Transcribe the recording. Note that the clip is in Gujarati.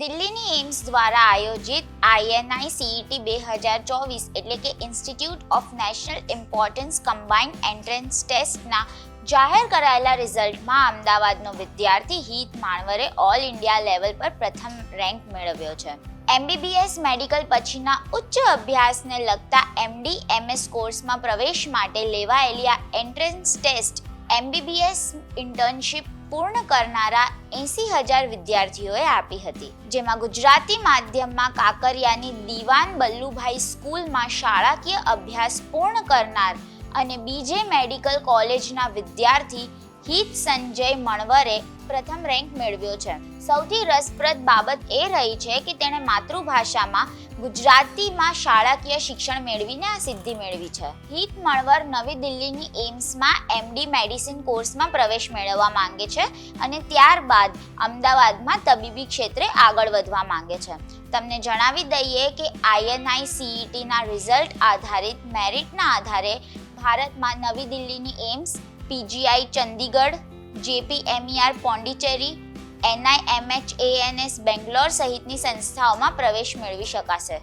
દિલ્હીની એમ્સ દ્વારા આયોજિત આઈએનઆઈ સીઈટી બે હજાર ચોવીસ એટલે કે institute of national importance combined entrance ટેસ્ટના જાહેર કરાયેલા રિઝલ્ટમાં અમદાવાદનો વિદ્યાર્થી હિત માણવરે ઓલ ઇન્ડિયા લેવલ પર પ્રથમ રેન્ક મેળવ્યો છે. એમબીબીએસ મેડિકલ પછીના ઉચ્ચ અભ્યાસને લગતા એમડી એમએસ કોર્સમાં પ્રવેશ માટે લેવાયેલી આ એન્ટ્રન્સ ટેસ્ટ એમબીબીએસ ઇન્ટર્નશિપ પૂર્ણ કરનારા એસી હજાર વિદ્યાર્થીઓએ આપી હતી. જેમાં ગુજરાતી માધ્યમમાં કાકરિયાની દિવાન બલ્લુભાઈ સ્કૂલમાં શાળાકીય અભ્યાસ પૂર્ણ કરનાર અને બીજે મેડિકલ કોલેજના વિદ્યાર્થી હિત સંજય મણવરે પ્રથમ રેન્ક મેળવ્યો છે. સૌથી રસપ્રદ બાબત એ રહી છે કે તેણે માતૃભાષામાં ગુજરાતીમાં શાળાકીય શિક્ષણ મેળવીને આ સિદ્ધિ મેળવી છે. હિત મણવર નવી દિલ્હીની એમ્સમાં એમડી મેડિસિન કોર્સમાં પ્રવેશ મેળવવા માંગે છે અને ત્યારબાદ અમદાવાદમાં તબીબી ક્ષેત્રે આગળ વધવા માંગે છે. તમને જણાવી દઈએ કે આઈએનઆઈ સીઈટીના રિઝલ્ટ આધારિત મેરિટના આધારે ભારતમાં નવી દિલ્હીની AIIMS PGI Chandigarh JIPMER Pondicherry NIMHANS Bangalore સહિતની સંસ્થાઓમાં પ્રવેશ મેળવી શકાશે.